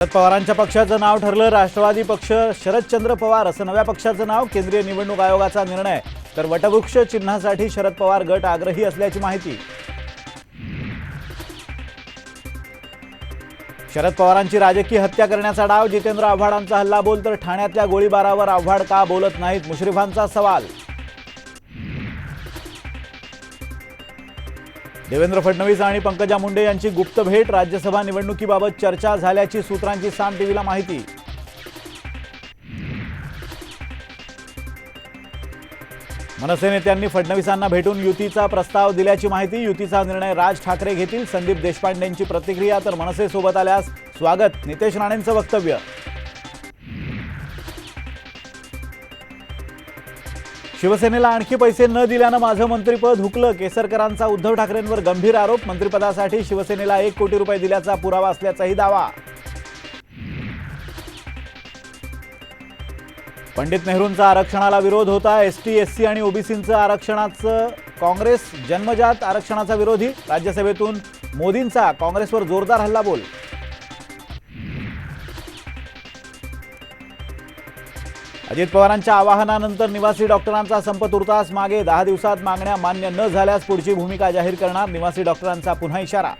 शरद पवारांच्या पक्षाचं नाव ठरलं राष्ट्रवादी पक्ष शरदचंद्र पवार असं नव्या पक्षाचं नाव केंद्रीय निवडणूक आयोगाचा निर्णय. तर वटवृक्ष चिन्हासाठी शरद पवार गट आग्रही असल्याची माहिती. शरद पवारांची राजकीय हत्या करण्याचा डाव जितेंद्र आव्हाडांचा हल्ला बोल तर ठाण्यातल्या गोळीबारावर आव्हाड का बोलत नाहीत? मुश्रीफांचा सवाल. देवेंद्र फडणवीस आणि पंकजा मुंडे यांची गुप्त भेट राज्यसभा निवडणुकीबाबत चर्चा झाल्याची सूत्रांची साम टीव्हीला माहिती. मनसे नेत्यांनी फडणवीसांना भेटून युतीचा प्रस्ताव दिल्याची माहिती युतीचा निर्णय राज ठाकरे घेतील. संदीप देशपांडेंची प्रतिक्रिया तर मनसे सोबत आल्यास स्वागत. नितेश राणेंचं वक्तव्य. शिवसेनेला आणखी पैसे न दिल्यानं माझं मंत्रिपद हुकलं. केसरकरांचा उद्धव ठाकरेंवर गंभीर आरोप. मंत्रिपदासाठी शिवसेनेला एक कोटी रुपये दिल्याचा पुरावा असल्याचाही दावा. पंडित नेहरूंचा आरक्षणाला विरोध होता. एस टी एस सी आणि ओबीसींचं आरक्षणाचं काँग्रेस जन्मजात आरक्षणाचा विरोधी. राज्यसभेतून मोदींचा काँग्रेसवर जोरदार हल्ला बोल अजित पवारांच्या आवाहनानंतर निवासी डॉक्टरांचा संप तुर्तास मागे दहा दिवसात मागण्या मान्य न झाल्यास पुढची भूमिका जाहीर करणार निवासी डॉक्टरांचा पुन्हा इशारा.